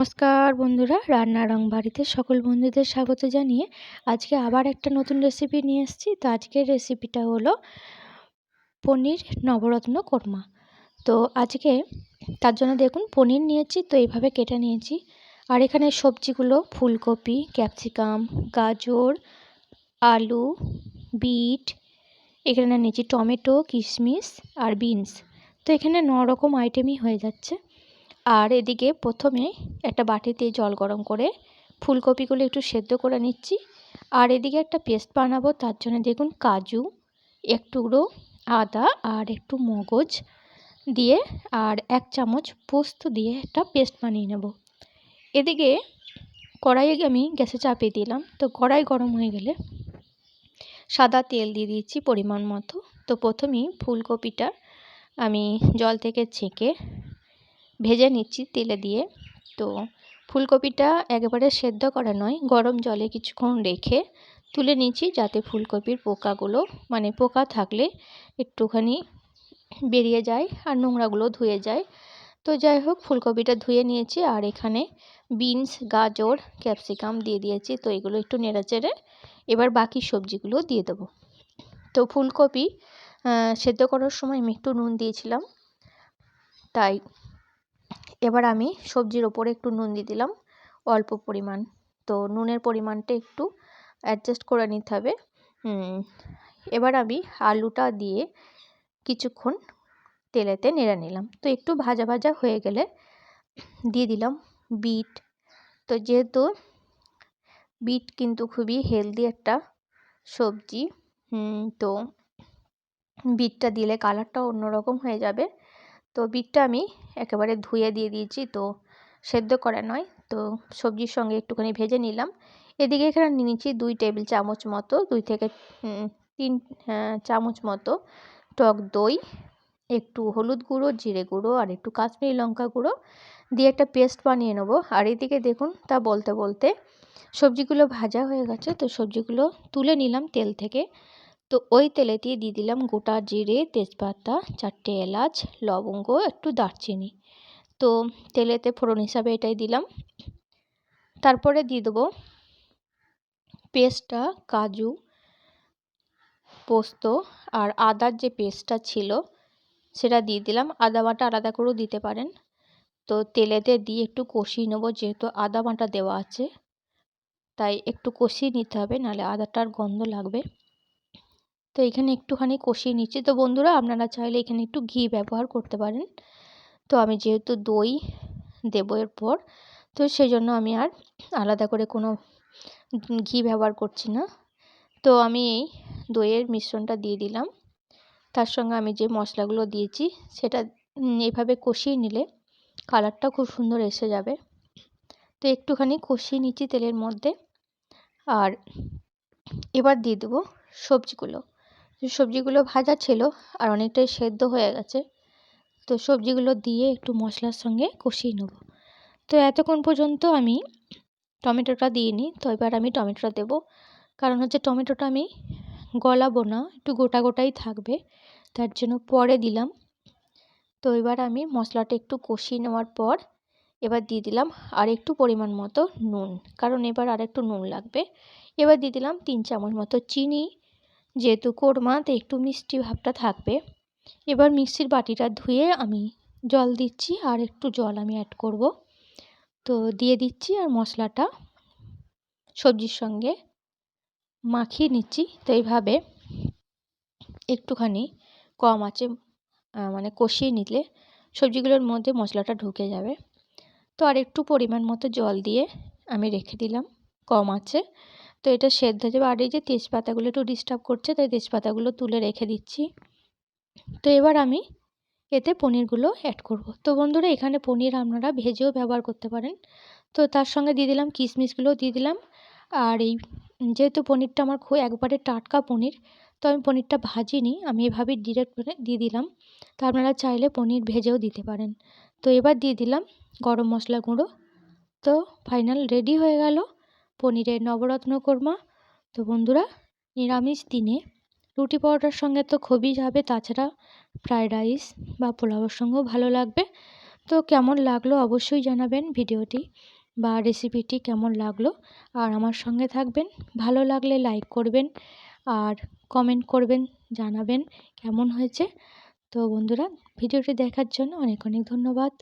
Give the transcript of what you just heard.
নমস্কার বন্ধুরা রান্না রং বাড়িতে সকল বন্ধুদের স্বাগত জানিয়ে আজকে আবার একটা নতুন রেসিপি নিয়ে এসেছি। তো আজকের রেসিপিটা হলো পনির নবরত্ন কোরমা। তো আজকে তার জন্য দেখুন পনির নিয়েছি, তো এইভাবে কেটে নিয়েছি। আর এখানে সবজিগুলো ফুলকপি, ক্যাপসিকাম, গাজর, আলু, বিট, এখানে নিয়েছি টমেটো, কিশমিশ আর বিনস। তো এখানে ন রকম আইটেমই হয়ে যাচ্ছে। আর এদিকে প্রথমে একটা বাটিতে জল গরম করে ফুলকপিগুলো একটু সেদ্ধ করে নিচ্ছি। আর এদিকে একটা পেস্ট বানাবো, তার জন্য দেখুন কাজু এক টুকরো আদা আর একটু মগজ দিয়ে আর এক চামচ পোস্ত দিয়ে একটা পেস্ট বানিয়ে নেব। এদিকে কড়াইয়ে আমি গ্যাসে চাপিয়ে দিলাম। তো কড়াই গরম হয়ে গেলে সাদা তেল দিয়ে দিয়েছি পরিমাণ মতো। তো প্রথমেই ফুলকপিটা আমি জল থেকে ছেঁকে ভেজে নিচ্ছি তেলে দিয়ে। তো ফুলকপিটা একেবারে সেদ্ধ করা নয়, গরম জলে কিছুক্ষণ রেখে তুলে নিচ্ছি যাতে ফুলকপির পোকাগুলো মানে পোকা থাকলে একটুখানি বেরিয়ে যায় আর নোংরাগুলো ধুয়ে যায়। তো যাই হোক, ফুলকপিটা ধুয়ে নিয়েছি আর এখানে বিনস, গাজর, ক্যাপসিকাম দিয়ে দিয়েছি। তো এগুলো একটু নেড়াচেড়ে এবার বাকি সবজিগুলো দিয়ে দেবো। তো ফুলকপি সেদ্ধ করার সময় আমি একটু নুন দিয়েছিলাম, তাই এবার আমি সবজির ওপরে একটু নুন দিয়ে দিলাম, অল্প পরিমাণ। তো নুনের পরিমাণটা একটু অ্যাডজাস্ট করে নিতে হবে। এবার আমি আলুটা দিয়ে কিছুক্ষণ তেলেতে নেড়ে নিলাম। তো একটু ভাজা ভাজা হয়ে গেলে দিয়ে দিলাম বিট। তো যেহেতু বিট কিন্তু খুবই হেলদি একটা সবজি তো বিটটা দিলে কালারটা অন্যরকম হয়ে যাবে। তো বিটটা আমি একেবারে ধুয়ে দিয়ে দিয়েছি তো সেদ্ধ করা নয়। তো সবজির সঙ্গে একটুখানি ভেজে নিলাম। এদিকে এখানে নিয়েছি দুই টেবিল চামচ মতো দুই থেকে তিন হ্যাঁ, চামচ মতো টক দই একটু হলুদ গুঁড়ো জিরে গুঁড়ো আর একটু কাশ্মীরি লঙ্কা গুঁড়ো দিয়ে একটা পেস্ট বানিয়ে নেব। আর এদিকে দেখুন তা বলতে বলতে সবজিগুলো ভাজা হয়ে গেছে তো সবজিগুলো তুলে নিলাম তেল থেকে। তো ওই তেলেতেই দিয়ে দিলাম গোটা জিরে, তেজপাতা, চারটে এলাচ, লবঙ্গ, একটু দারচিনি। তো তেলেতে ফোড়ন হিসাবে এটাই দিলাম। তারপরে দিয়ে দেবো পেস্টটা, কাজু, পোস্ত আর আদার যে পেস্টটা ছিল সেটা দিয়ে দিলাম। আদা বাটা আলাদা করেও দিতে পারেন। তো তেলেতে দিয়ে একটু কষিয়ে নেব যেহেতু আদা বাটা দেওয়া আছে। তাই একটু কষিয়ে নিতে হবে, নাহলে আদাটার গন্ধ লাগবে। তো এখানে একটুখানি কষিয়ে নিচ্ছি। তো বন্ধুরা, আপনারা চাইলে এখানে একটু ঘি ব্যবহার করতে পারেন। তো আমি যেহেতু দই দেবো এরপর, তো সেই জন্য আমি আর আলাদা করে কোনো ঘি ব্যবহার করছি না। তো আমি এই দইয়ের মিশ্রণটা দিয়ে দিলাম। তার সঙ্গে আমি যে মশলাগুলো দিয়েছি, সেটা এভাবে কষিয়ে নিলে কালারটা খুব সুন্দর এসে যাবে। তো একটুখানি কষিয়ে নিচ্ছি তেলের মধ্যে। আর এবার দিয়ে দেবো সবজিগুলো। সবজিগুলো ভাজা ছিল আর অনেকটাই সেদ্ধ হয়ে গেছে, তো সবজিগুলো দিয়ে একটু মশলার সঙ্গে কষিয়ে নেব। তো এতক্ষণ পর্যন্ত আমি টমেটোটা দিইনি, তো এবার আমি টমেটোটা দেবো। কারণ হচ্ছে টমেটোটা আমি গলাবো না, একটু গোটা গোটাই থাকবে, তার জন্য পরে দিলাম। তো এবার আমি মশলাটা একটু কষিয়ে নেওয়ার পর এবার দিয়ে দিলাম আর একটু পরিমাণ মতো নুন, কারণ এবার আর একটু নুন লাগবে। এবার দিয়ে দিলাম তিন চামচ মতো চিনি যেহেতু কোরমা, তো একটু মিষ্টি ভাবটা থাকবে। এবার মিক্সির বাটিটা ধুয়ে আমি জল দিচ্ছি আর একটু জল আমি অ্যাড করব। তো দিয়ে দিচ্ছি আর মশলাটা সবজির সঙ্গে মাখিয়ে নিচ্ছি। তো এইভাবে একটুখানি কম আছে মানে কষিয়ে নিলে সবজিগুলোর মধ্যে মশলাটা ঢুকে যাবে। তো আর একটু পরিমাণ মতো জল দিয়ে আমি রেখে দিলাম। কম আছে। তো এটা সেদ্ধ যাবে আর এই যে তেজপাতাগুলো একটু ডিস্টার্ব করছে, তাই তেজপাতাগুলো তুলে রেখে দিচ্ছি। তো এবার আমি এতে পনিরগুলো অ্যাড করব। তো বন্ধুরা, এখানে পনির আপনারা ভেজেও ব্যবহার করতে পারেন। তো তার সঙ্গে দিয়ে দিলাম কিশমিশগুলোও দিয়ে দিলাম। আর এই যেহেতু পনিরটা আমার খুব একবারে টাটকা পনির, তো আমি পনিরটা ভাজিনি, আমি এভাবেই ডিরেক্ট করে দিয়ে দিলাম। তো আপনারা চাইলে পনির ভেজেও দিতে পারেন। তো এবার দিয়ে দিলাম গরম মশলা গুঁড়ো। তো ফাইনাল রেডি হয়ে গেল। পনিরের নবরত্ন কোরমা। তো বন্ধুরা, নিরামিষ দিনে রুটি পরোটার সঙ্গে তো খুবই যাবে, তাছাড়া ফ্রায়েড রাইস বা পোলাওয়ের সঙ্গেও ভালো লাগবে। তো কেমন লাগল অবশ্যই জানাবেন ভিডিওটি বা রেসিপিটি কেমন লাগল। আর আমার সঙ্গে থাকবেন, ভালো লাগলে লাইক করবেন আর কমেন্ট করবেন, জানাবেন কেমন হয়েছে। তো বন্ধুরা, ভিডিওটি দেখার জন্য অনেক অনেক ধন্যবাদ।